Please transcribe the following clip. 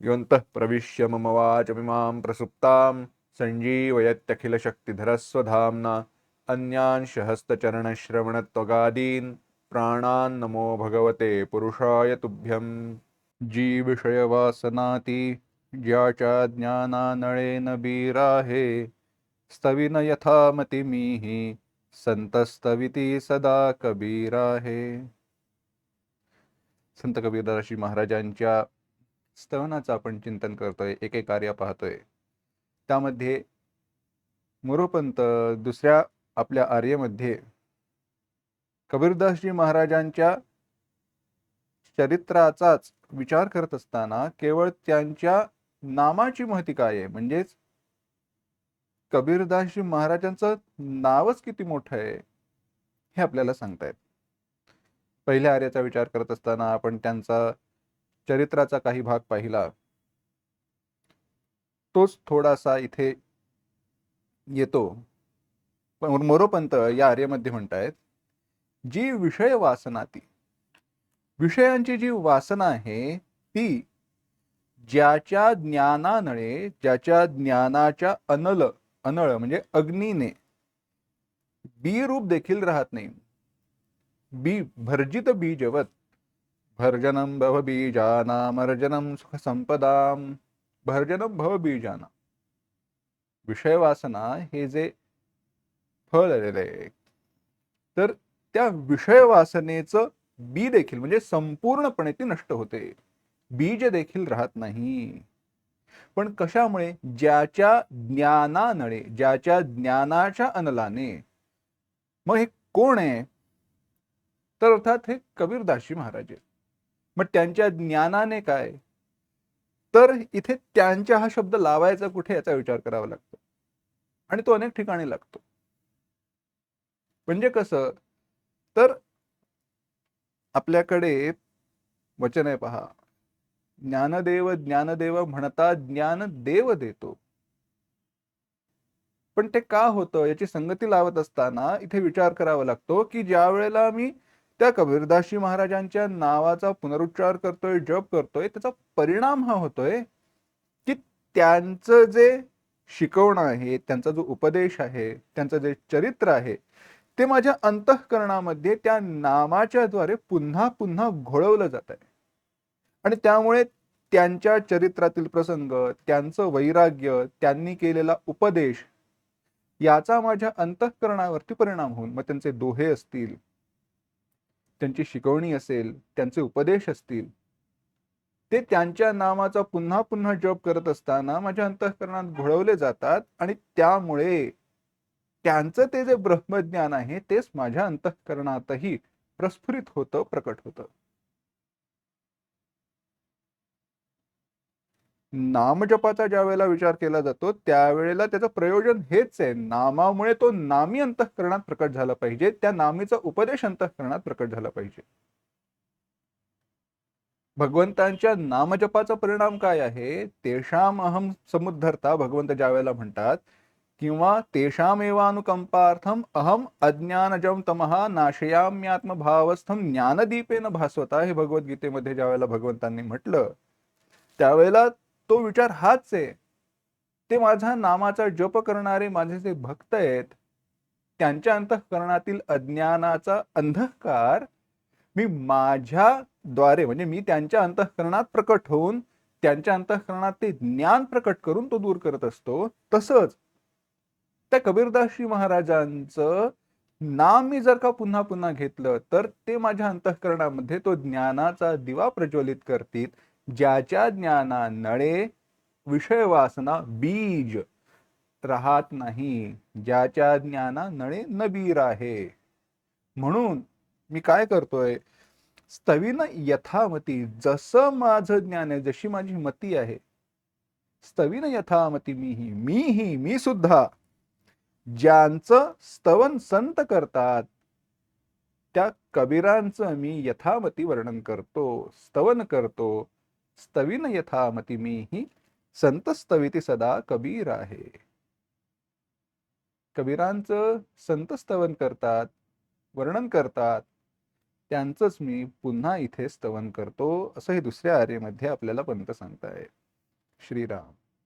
योऽन्तः प्रविश्य मम वाचमिमां प्रसुप्तां सञ्जीवयत्यखिलशक्तिधरस्वधाम्ना अन्यांशहस्तचरणश्रवणत्वगादीन् प्राणान् नमो भगवते पुरुषाय तुभ्यं जीविषयवासनाति ज्याच्या ज्ञानानळेन बीराहे स्तविन यथा मतिमीः संतस्तविती सदा कबीराहे। संत कबीरदासजी महाराजांच्या स्तवनाचं आपण चिंतन करतोय एके कार्य पाहतोय. त्यामध्ये मोरोपंत दुसऱ्या आपल्या आर्यमध्ये कबीरदासजी महाराजांच्या चरित्राचाच विचार करत असताना केवळ त्यांच्या नामाची महती काय आहे? म्हणजेच कबीरदासजी महाराजांचं नावच किती मोठं आहे हे आपल्याला सांगतायत. पहिल्या आर्याचा विचार करत असताना आपण त्यांचा चरित्राचा काही भाग पाहिला तोच थोडासा इथे येतो. पण मोरोपंत या आर्यमध्ये म्हणतायत जी विषय वासना ती विषयांची जी वासना आहे ती ज्याच्या ज्ञानानळे ज्याच्या ज्ञानाच्या अनल अनळ म्हणजे अग्नीने बी रूप देखील राहत नाही. बी भर्जित बीजवत भर्जनम भव बीजानामर्जनम संपदाम भर्जनम भवबीजाना विषयवासना हे जे फळ आलेलं आहे तर त्या विषयवासनेचं बी देखील म्हणजे संपूर्णपणे ती नष्ट होते. बीज देखील राहत नाही. पण कशामुळे? ज्याच्या ज्ञानानळे ज्याच्या ज्ञानाच्या अनलाने. मग हे कोण आहे? तर अर्थात हे कबीरदासजी महाराज आहेत. मग त्यांच्या ज्ञानाने काय? तर इथे त्यांच्या हा शब्द लावायचा कुठे याचा विचार करावा लागतो. आणि तो अनेक ठिकाणी लागतो. म्हणजे कसं? तर आपल्याकडे वचन आहे पहा. ज्ञानदेव ज्ञानदेव म्हणता ज्ञान देव देतो. पण ते का होतं? याची संगती लावत असताना इथे विचार करावा लागतो की ज्या वेळेला मी त्या कबीरदासजी महाराजांच्या नावाचा पुनरुच्चार करतोय जप करतोय त्याचा परिणाम हा होतोय की त्यांचं जे शिकवणं आहे त्यांचा जो उपदेश आहे त्यांचं जे चरित्र आहे ते माझ्या अंतःकरणामध्ये त्या नामाच्या द्वारे पुन्हा पुन्हा घोळवलं जात आहे. आणि त्यामुळे त्यांच्या चरित्रातील प्रसंग त्यांचं वैराग्य त्यांनी केलेला उपदेश याचा माझ्या अंतःकरणावरती परिणाम होऊन मग त्यांचे दोहे असतील त्यांची शिकवणी असेल त्यांचे उपदेश असतील ते त्यांच्या नामाचा पुन्हा पुन्हा जप करत असताना माझ्या अंतःकरणात घोळवले जातात आणि त्यामुळे त्यांचं ते जे ब्रह्मज्ञान आहे तेच माझ्या अंतःकरणातही प्रस्फुरित होतं प्रकट होतं. नामजपाचा ज्या वेळेला विचार केला जातो त्यावेळेला त्याचं प्रयोजन हेच आहे. नामामुळे तो नामी अंतःकरणात प्रकट झाला पाहिजे. त्या नामीचा उपदेश अंतःकरणात प्रकट झाला पाहिजे. भगवंतांच्या नामजपाचा परिणाम काय आहे? तेषाम अहम समुद्धरता भगवंत ज्या वेळेला म्हणतात किंवा तेषामेवानुकंपार्थम अहम अज्ञानजम तमहा नाशयाम्यात्मभावस्थम ज्ञानदीपेन भासवता हे भगवद्गीतेमध्ये ज्या वेळेला भगवंतांनी म्हटलं त्यावेळेला तो विचार हाच आहे. ते माझा नामाचा जप करणारे माझे जे भक्त आहेत त्यांच्या अंतःकरणातील अज्ञानाचा अंधकार मी माझ्या द्वारे म्हणजे मी त्यांच्या अंतःकरणात प्रकट होऊन त्यांच्या अंतःकरणात ते ज्ञान प्रकट करून तो दूर करत असतो. तसंच त्या कबीरदासजी महाराजांचं नाम मी जर का पुन्हा पुन्हा घेतलं तर ते माझ्या अंतःकरणामध्ये तो ज्ञानाचा दिवा प्रज्वलित करतील. ज्याच्या ज्ञाना नळे विषय वासना बीज राहत नाही ज्याच्या ज्ञाना नळे नबीर आहे. म्हणून मी काय करतोय? स्तविन यथामती जसं माझं ज्ञान आहे जशी माझी मती आहे स्तवीन यथामती मीही मीही मी सुद्धा ज्यांचं स्तवन संत करतात त्या कबीरांचं मी यथामती वर्णन करतो स्तवन करतो स्तविन यथामती मीही संत स्तविती सदा कबीर आहे कबीरांचं संत स्तवन करतात वर्णन करतात त्यांचंच मी पुन्हा इथे स्तवन करतो असं हे दुसऱ्या आर्यमध्ये आपल्याला पंत सांगताय. श्रीराम.